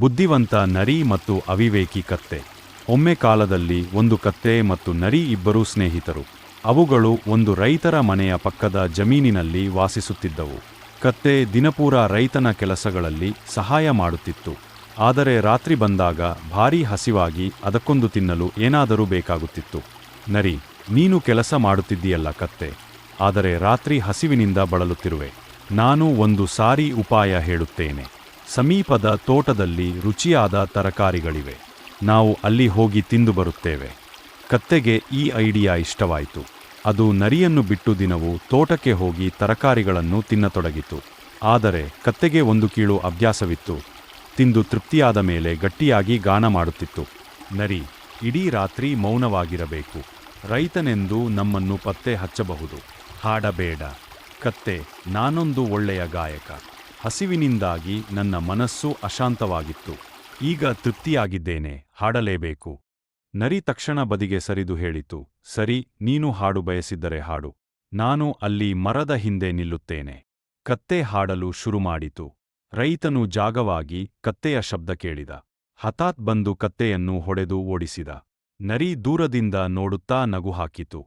ಬುದ್ಧಿವಂತ ನರಿ ಮತ್ತು ಅವಿವೇಕಿ ಕತ್ತೆ. ಒಮ್ಮೆ ಕಾಲದಲ್ಲಿ ಒಂದು ಕತ್ತೆ ಮತ್ತು ನರಿ ಇಬ್ಬರೂ ಸ್ನೇಹಿತರು. ಅವುಗಳು ಒಂದು ರೈತರ ಮನೆಯ ಪಕ್ಕದ ಜಮೀನಿನಲ್ಲಿ ವಾಸಿಸುತ್ತಿದ್ದವು. ಕತ್ತೆ ದಿನಪೂರ ರೈತನ ಕೆಲಸಗಳಲ್ಲಿ ಸಹಾಯ ಮಾಡುತ್ತಿತ್ತು. ಆದರೆ ರಾತ್ರಿ ಬಂದಾಗ ಭಾರೀ ಹಸಿವಾಗಿ ಅದಕ್ಕೊಂದು ತಿನ್ನಲು ಏನಾದರೂ ಬೇಕಾಗುತ್ತಿತ್ತು. ನರಿ, ನೀನು ಕೆಲಸ ಮಾಡುತ್ತಿದ್ದೀಯಲ್ಲ ಕತ್ತೆ. ಆದರೆ ರಾತ್ರಿ ಹಸಿವಿನಿಂದ ಬಳಲುತ್ತಿರುವೆ. ನಾನು ಒಂದು ಸಾರಿ ಉಪಾಯ ಹೇಳುತ್ತೇನೆ. ಸಮೀಪದ ತೋಟದಲ್ಲಿ ರುಚಿಯಾದ ತರಕಾರಿಗಳಿವೆ. ನಾವು ಅಲ್ಲಿ ಹೋಗಿ ತಿಂದು ಬರುತ್ತೇವೆ. ಕತ್ತೆಗೆ ಈ ಐಡಿಯಾ ಇಷ್ಟವಾಯಿತು. ಅದು ನರಿಯನ್ನು ಬಿಟ್ಟು ದಿನವೂ ತೋಟಕ್ಕೆ ಹೋಗಿ ತರಕಾರಿಗಳನ್ನು ತಿನ್ನತೊಡಗಿತು. ಆದರೆ ಕತ್ತೆಗೆ ಒಂದು ಕೀಳು ಅಭ್ಯಾಸವಿತ್ತು. ತಿಂದು ತೃಪ್ತಿಯಾದ ಮೇಲೆ ಗಟ್ಟಿಯಾಗಿ ಗಾನ ಮಾಡುತ್ತಿತ್ತು. ನರಿ, ಇಡೀ ರಾತ್ರಿ ಮೌನವಾಗಿರಬೇಕು. ರೈತನೆಂದು ನಮ್ಮನ್ನು ಪತ್ತೆ ಹಚ್ಚಬಹುದು. ಹಾಡಬೇಡ. ಕತ್ತೆ, ನಾನೊಂದು ಒಳ್ಳೆಯ ಗಾಯಕ. ಹಸಿವಿನಿಂದಾಗಿ ನನ್ನ ಮನಸ್ಸು ಅಶಾಂತವಾಗಿತ್ತು. ಈಗ ತೃಪ್ತಿಯಾಗಿದ್ದೇನೆ, ಹಾಡಲೇಬೇಕು. ನರಿ ತಕ್ಷಣ ಬದಿಗೆ ಸರಿದು ಹೇಳಿತು, ಸರಿ, ನೀನು ಹಾಡು ಬಯಸಿದ್ದರೆ ಹಾಡು. ನಾನು ಅಲ್ಲಿ ಮರದ ಹಿಂದೆ ನಿಲ್ಲುತ್ತೇನೆ. ಕತ್ತೆ ಹಾಡಲು ಶುರುಮಾಡಿತು. ರೈತನು ಜಾಗವಾಗಿ ಕತ್ತೆಯ ಶಬ್ದ ಕೇಳಿದ. ಹಠಾತ್ ಬಂದು ಕತ್ತೆಯನ್ನು ಹೊಡೆದು ಓಡಿಸಿದ. ನರಿ ದೂರದಿಂದ ನೋಡುತ್ತಾ ನಗು ಹಾಕಿತು.